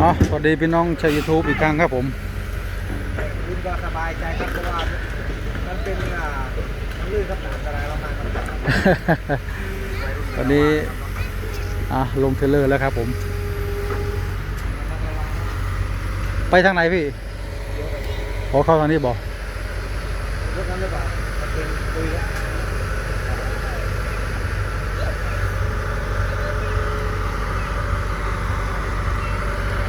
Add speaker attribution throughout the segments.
Speaker 1: อ๋อสวัสดีพี่น้องชาวยูทูบอีกครั้งครับผม
Speaker 2: วินก็สบายใจครับเพราะว่ามันเป็นอ่ามันลื่นครับอันตรายเรามากครับ
Speaker 1: ตอนนี้อะลงเทรลเลอร์แล้วครับผม ไปทางไหนพี่ขอเข้าทางนี้บอก
Speaker 2: รถนั้นหรือเปล่ามันเป็นคุยแล้ว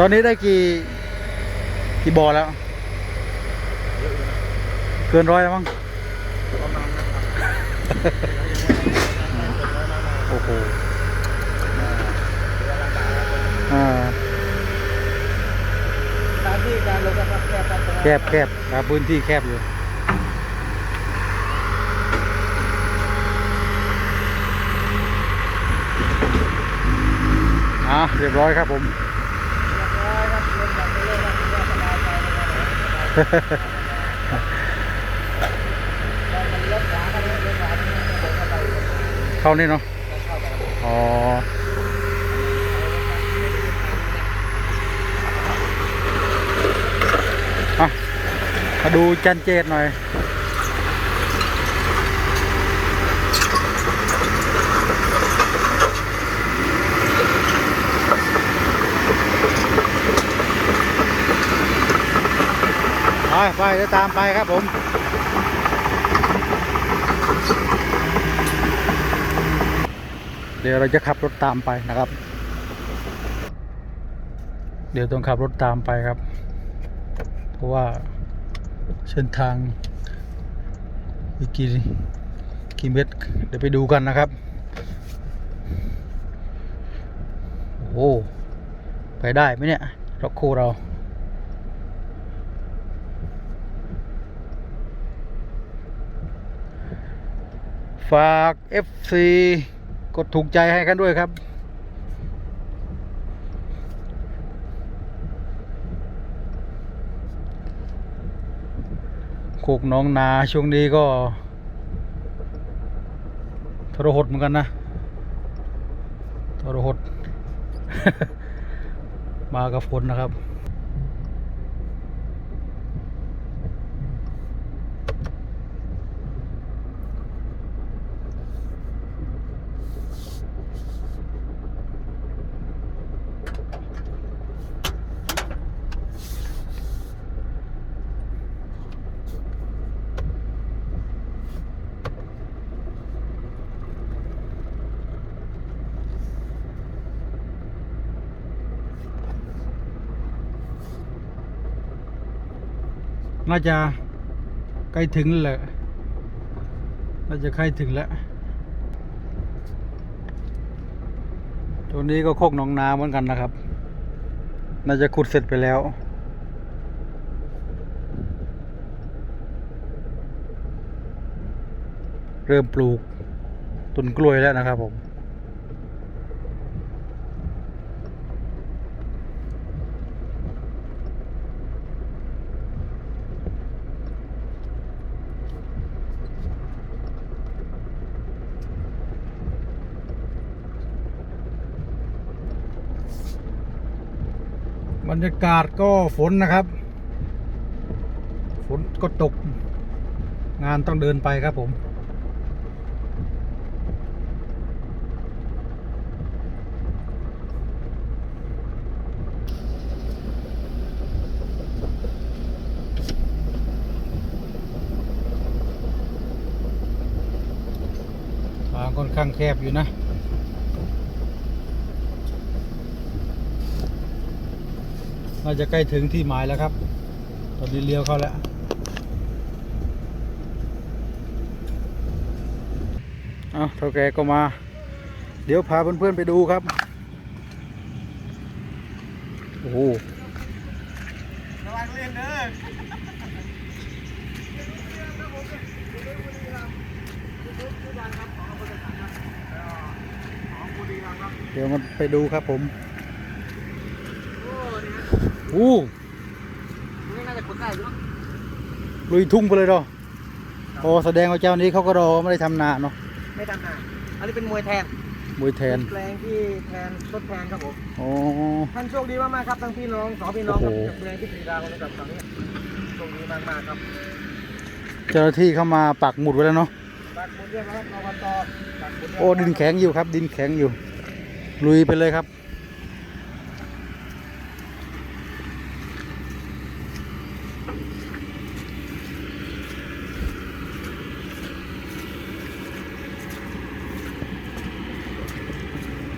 Speaker 1: ตอนนี้ได้กี่ กี่บอแล้ว เกินร้อยแล้วมั้ง
Speaker 2: ประมาณนั้นครับ
Speaker 1: โอ้โหอ่า
Speaker 2: สถานที่การลงนะครับแคบครับ
Speaker 1: แคบแคบครับพื้นที่แคบอยู่อะเรียบร้อยครับผม
Speaker 2: เรามันเลี้ยวขวาครับเลี้ยวขวานี่เนาะ
Speaker 1: อ๋อ อะ มาดูจันเจตหน่อย ไปไปเดี๋ยวตามไปครับผมเดี๋ยวเราจะขับรถตามไปนะครับ เดี๋ยวต้องขับรถตามไปครับ เพราะว่าเส้นทางอีกกี่กี่เมตรเดี๋ยวไปดูกันนะครับ โอ้ ไปได้ไหมเนี่ยรถคู่เรา ฝาก FC กดถูกใจให้กันด้วยครับโคกน้องนาช่วงนี้ก็ ทรหดเหมือนกันนะ ทรหด มากับฝนนะครับ น่าจะใกล้ถึงแล้วแหละ น่าจะใกล้ถึงแล้วตัวนี้ก็โคกหนองนาเหมือนกันนะครับ น่าจะขุดเสร็จไปแล้ว เริ่มปลูกต้นกล้วยแล้วนะครับผม บ รรยากาศก็ฝนนะครับ ฝนก็ตก งานต้องเดินไปครับผมทางค่อนข้างแคบอยู่นะ น่าจะใกล้ถึงที่หมายแล้วครับ ตอนนี้เลี้ยวเข้าแล้ว เอาเท่าแกก็มา เดี๋ยวพาเพื่อนๆไปดูครับ โอ้โห
Speaker 2: ระวังเล่นเด้อ
Speaker 1: เดี๋ยวมันไปดูครับผม
Speaker 2: โอ้นี่ฮะ
Speaker 1: อู้
Speaker 2: นี่น่าจะขนได้อยู่เนาะ
Speaker 1: ลุยทุ่งไปเลยเนาะโอ้แสดงว่าเจ้านี้เขาก็รอไม่ได้ทำนาเนาะ
Speaker 2: ไม่ทำนานอันนี้เป็นมวยแทง
Speaker 1: มวยแทน
Speaker 2: แปลงที่แทนทดแทนครับผม
Speaker 1: อ๋อ
Speaker 2: ท่านโชคดีมากๆครับทั้งพี่น้องสองพี่น้องกับ
Speaker 1: โอ้โห
Speaker 2: จากเมืองที่ปรีดาคนกับฝั่งนี้โชคดีมากๆครับ
Speaker 1: เจ้าหน้าที่เข้ามาปักหมุดไว้แล้วเนาะ
Speaker 2: ปักหมุดเรียบร้อยครับอบตปักหมุดเรียบร้
Speaker 1: โอ้
Speaker 2: อย
Speaker 1: ดินแข็งอยู่ครับ ดินแข็งอยู่ ลุยไปเลยครับ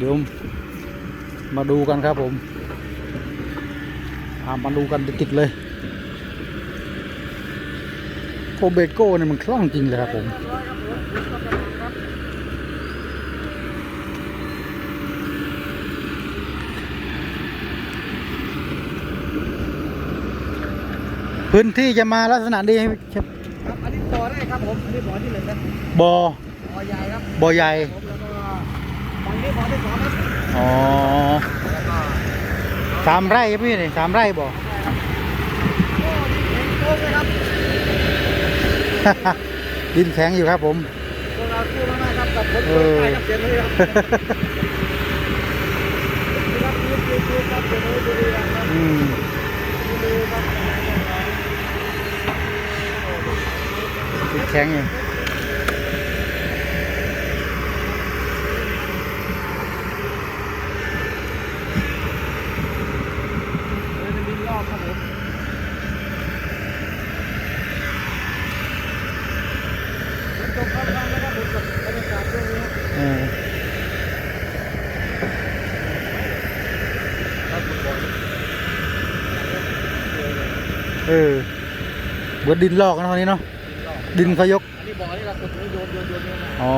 Speaker 1: เดี๋ยวมาดูกันครับผมอามาดูกันติดๆเลยโคเบโก้เนี่ยมันคล่องจริงเลยครับผม
Speaker 2: เรียบร้อยครับผมดินก็กำลังครับ
Speaker 1: พื้นที่จะมาลักษณะดีครับ
Speaker 2: ครับ อันนี้บ่อได้ครับผม อันนี้บ่อที่หนึ่งนะ
Speaker 1: บอ
Speaker 2: บ่อใหญ่ครับ
Speaker 1: บอใหญ่
Speaker 2: ผมแล้วก็ฝั่ง นี้บ่อที่สองครับ
Speaker 1: อ๋อ
Speaker 2: แล้วก็
Speaker 1: สามไร่ครับพี่นี่สามไร่บ่
Speaker 2: โอ้ดินแข็งโค้งเลยครับ
Speaker 1: ดินแข็งอยู่ครับผม
Speaker 2: พวกเราสู้มากๆครับกับผล
Speaker 1: เอ
Speaker 2: โก
Speaker 1: อ
Speaker 2: งไปครับเจนเลยครับครับยืดยืดยืดครับเจนเลยบุรีรัมย์ครับ
Speaker 1: อืม
Speaker 2: บุรีรัมย์ครับ
Speaker 1: ดินแข็งอยู่
Speaker 2: เลยเป็นดินรอบครับผมฝนตกครับครับนะครับผมกับบรรยากาศช่วงนี้ครับ
Speaker 1: เออ
Speaker 2: ครับคุณบอล
Speaker 1: เออเบิดดินลอกนะวันนี้เนาะ
Speaker 2: ดิน
Speaker 1: เขายก
Speaker 2: อันนี้บ่อนี่เราขุดโยนโยนโยนโยนมา
Speaker 1: อ๋อ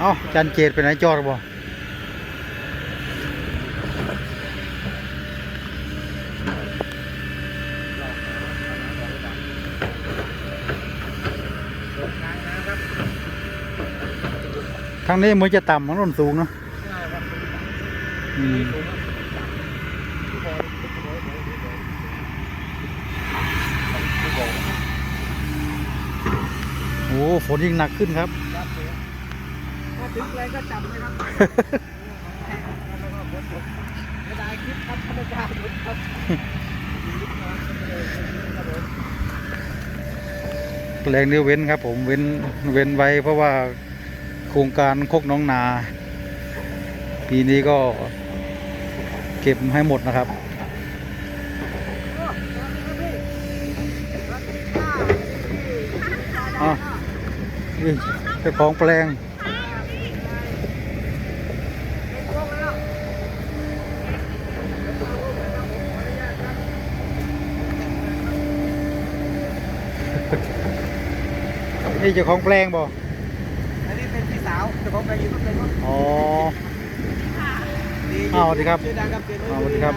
Speaker 1: เอ้าจันเจตไปไหนจอด
Speaker 2: บ่
Speaker 1: ทางนี้มันจะต่ำทางโน้นสูงเนาะ
Speaker 2: ใช่ครับ
Speaker 1: อืม
Speaker 2: สูงครับที่บ่อที่บ่อที่บ่อที่บ่อ
Speaker 1: โอ้ฝนยิ่งหนักขึ้นครับ
Speaker 2: ครับผมถ้าถึงแรงก็จับเลยครับแล้วก็ฝนตกไม่ได้คลิปครับไม่กล้าฝนครับครับผม
Speaker 1: แรงนี้เว้นครับ ผมเว้นเว้นไว้เพราะว่าโครงการโคกน้องนา ปีนี้ก็เก็บให้หมดนะครับ อ้าว นี่เจ้าของแปลงนี่เจ้าของแปลงบ่
Speaker 2: อันนี้เป็นพี่สาวเจ้าของแบรนด์ยูทูบเป็นว่า
Speaker 1: อ๋อ อ้าวสวัสดีครับ
Speaker 2: ชื่อดังครับเจน
Speaker 1: อ้าวสวัสดีครับ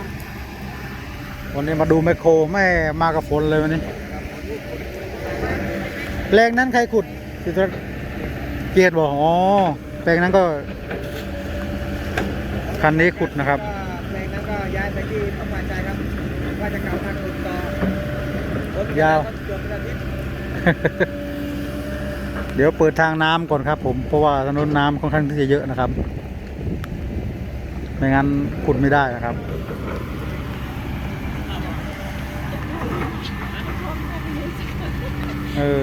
Speaker 1: วันนี้มาดูแมคโครไม่มากับฝนเลยวันนี้ แปลงนั้นใครขุด สิทธิ์เกียรติบอกอ๋อแปลงนั้นก็ คันนี้ขุดนะครับ
Speaker 2: ก็เพลงนั้นก็ย้ายไปที่พระพาใจครับว่าจะกลับมาขุดต่อรถ
Speaker 1: ยาว
Speaker 2: ก็เกือบเป็นอาทิตย์
Speaker 1: เดี๋ยวเปิดทางน้ำก่อนครับ ผมเพราะว่าถนนน้ำค่อนข้างที่จะเยอะนะครับไม่งั้นขุดไม่ได้นะครับเออ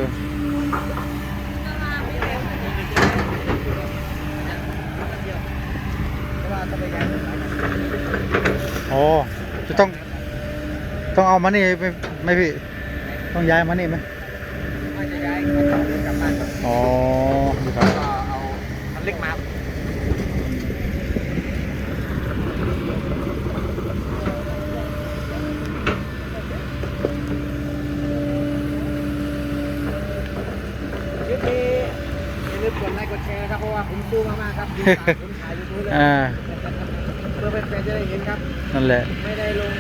Speaker 2: เพราะว่าต้องไปย้ายรถหลายคัน
Speaker 1: อ๋อจะต้อง ต้องเอามานี่ไหมไหม่พี่ ต้องย้ายมานี่ไหม
Speaker 2: ว่าจะย้ายมาต่อรถกลับบ้านครับ
Speaker 1: อ๋อนี่ครับ
Speaker 2: ก็เอาคันเล็กมาคลิปนี้อย่าลืมกดไลค์กดแช ร์นะครับเพราะว่าผมสู้มากๆครับดูตามผมถ่ายยูทูบเลย
Speaker 1: อ่า
Speaker 2: เพื่อเป็นแฟนๆจะได้เห็นครับ
Speaker 1: นั่นแหละ
Speaker 2: ไม่ได้ลง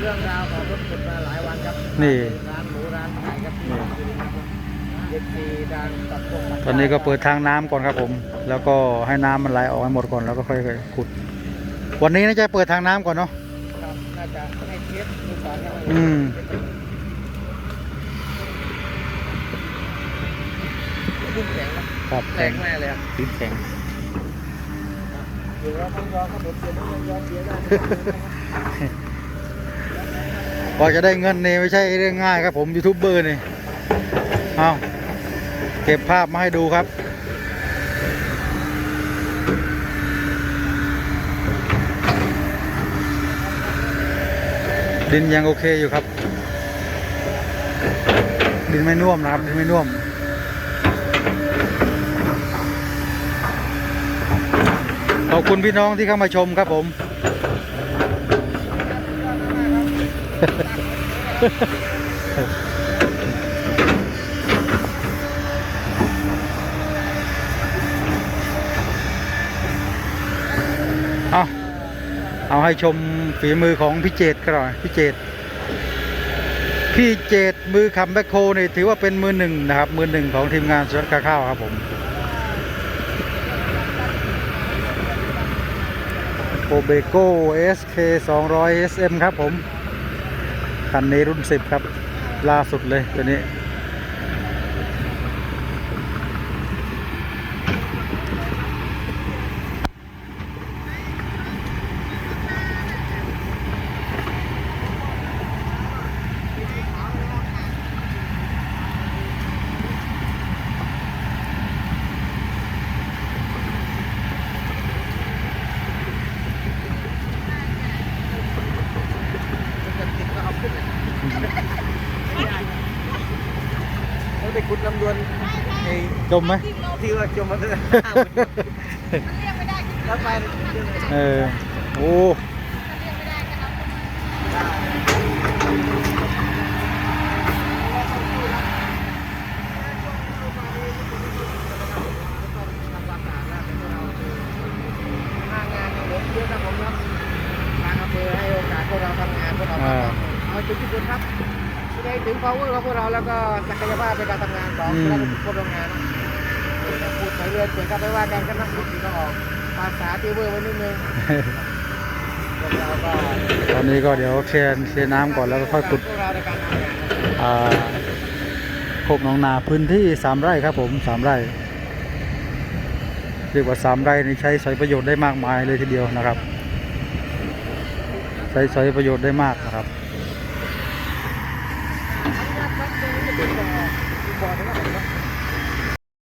Speaker 2: เรื่องราวของรถขุดมาหลายวันครับ
Speaker 1: นี่
Speaker 2: ร้านหมูร้านขายครับที่เด็กซีดังตัดพวก
Speaker 1: ตอนนี้ก็เปิดทางน้ำก่อนครับผม แล้วก็ให้น้ำมันไหลออกให้หมดก่อนแล้วก็ค่อยๆขุด วันนี้น่าจะเปิดทางน้ำก่อนเนาะ
Speaker 2: ครับน่าจะให้เทสดูก่อนนะ
Speaker 1: อืม
Speaker 2: รุ่นแข็งนะ ครับแร
Speaker 1: แข็ง
Speaker 2: งมากเลยครับ
Speaker 1: ดินแข็ง
Speaker 2: ดี๋ยวเราต้องยอมครับผมเสียน้ำเงินยอมเสียได้
Speaker 1: พอจะได้เงินเนี่ยไม่ใช่เรื่องง่ายครับผมยูทูบเบอร์นี่เอาเก็บภาพมาให้ดูครับดินยังโอเคอยู่ครับ ดินไม่น่วมนะครับ ดินไม่น่วม ขอบคุณพี่น้องที่เข้ามาชมครับผม เอาเอาให้ชมฝีมือของพี่เจตก็หน่อยพี่เจตพี่เจตมือคำแบคโคนี่ถือว่าเป็นมือหนึ่งนะครับ มือหนึ่งของทีมงานสวนกาข้าวครับผมโ o เบโก้ SK 200 SM ครับผม คันนี้รุ่น 10 ครับ ล่าสุดเลยตัวนี้ำ
Speaker 2: ดวนไอ้
Speaker 1: จมไหม
Speaker 2: ที่ว่าจมมาตั้งแต่แล้วไป
Speaker 1: เออ โอ้
Speaker 2: มางานผมเยอะครับผมครับทางอำเภอให้โอกาสพวกเราทำงานพวกเรา
Speaker 1: อ่า
Speaker 2: เอาจุดที่สุดครับ แสดงถึง power ของพวกเราแล้วก็ศักยภาพในการทำงานของเราทุกคนทำงานนะพูดไปเรื่อยเปลี่ยนกันไปว่ากันก็นักบุญก็ออกภาษาตีเวอร์ไว้นิดนึงพวกเราก็
Speaker 1: ตอนนี้ก็เดี๋ยวเคลียร์เคลียร์น้ำก่อนแล้วก็ค่อยขุด
Speaker 2: พวกเราในการทำงาน
Speaker 1: อ่าโคกหนองนาพื้นที่สามไร่ครับผมสามไร่เรียกว่าสามไร่นี่ใช้สอยประโยชน์ได้มากมายเลยทีเดียวนะครับ ใช้สอยประโยชน์ได้มากนะครับ